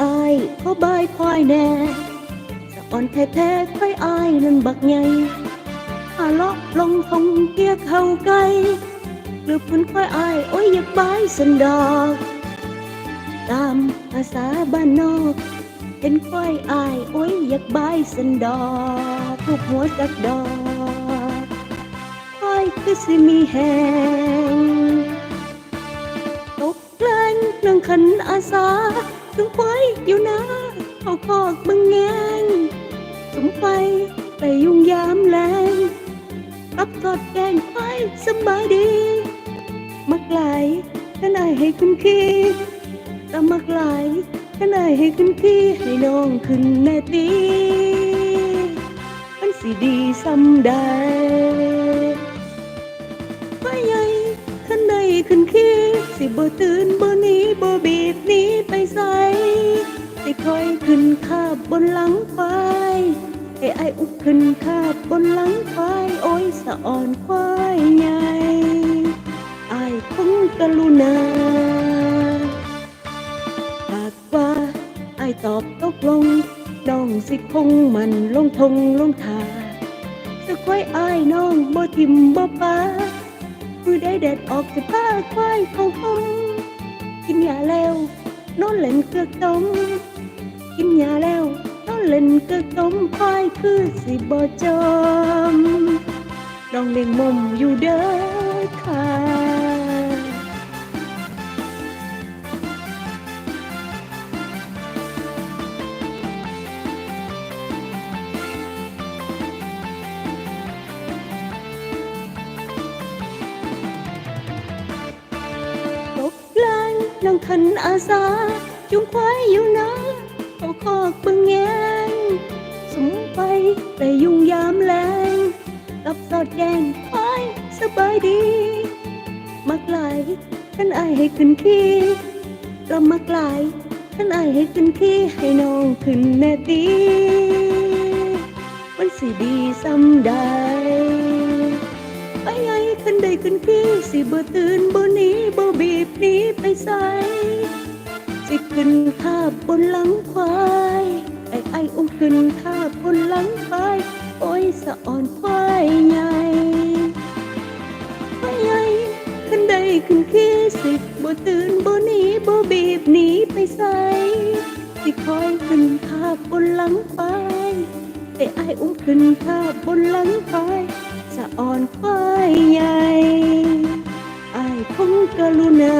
ขอบายควายแน่สะอ่อนแท้ๆค่อยอายนั่นบักใหญ่หาเลาะลงทงเกียเข้าไกลหรือพุ่นค่อยอายโอ้ยอยากบายสันดอกตามภาษาบ้านนอกเห็นควายอายโอ้ยอยากบายสันดอกทุกหัวจักดอกควายคือสิมีแหงตกแกล้งนั่งขันอาสา ถึงไว้อยู่นะเขาคอกมึงแงงสุมไปไปยุ่งยามแรงรับทอดแกงไปสบายดี มักหลายขนายให้คุณคีแต่มักหลายขนายให้คุณคีให้น้องขึ้นแน่ตีมันสิดีสำได้ สิบ่ตื่นบ่หนีบ่บีบหนีไปใส่สิคอยขึ้นคาบบนหลังควายให้ไออุกขึ้นคาบบนหลังควายโอ้ยสะอ่อนควายใหญ่อายคงกรุณาหากว่าไอตอบตกลงน้องสิคงมันลงทงลงทาจะค่อยไอน้องบ่ทิมบ่ปา ได้เดดออกจากผ้าควายเขาห้องกินยาแล้วนอนเล่นเกือกต้มกินยาแล้วนอนเล่นเกือกต้มควายคือสิบ่จอมน้องเล่งมุมอยู่เด้อค่ะ นั่งขันอาสาจุงควายอยู่นะเขาคอกเบึงแงงสมไปแต่ยุ่งยามแรงกับสอดแกงควายสบายดี มักหลายขันอายให้ขึ้นขี้ก็มักหลายขันอายให้ขึ้นขี้ให้น้องขึ้นแน่ตีมันสิดีสำได้ ไปไงขึ้นได้ขึ้นขี้สิบ่ตื่นบ่หนีบ่บีบหนีไปใส่สิขึ้นคาบบนหลังควายไอ้ไอ้อุ้มขึ้นคาบบนหลังควายโอ้ยสะอ่อนควายใหญ่ไปไงขึ้นได้ขึ้นขี้สิบ่ตื่นบ่หนีบ่บีบหนีไปใส่สิคอยขึ้นคาบบนหลังควาย แต่อ้อุ้มขึ้นข้าบนหลังควายสะอ่อนควายใหญ่ไอายคงกรุณา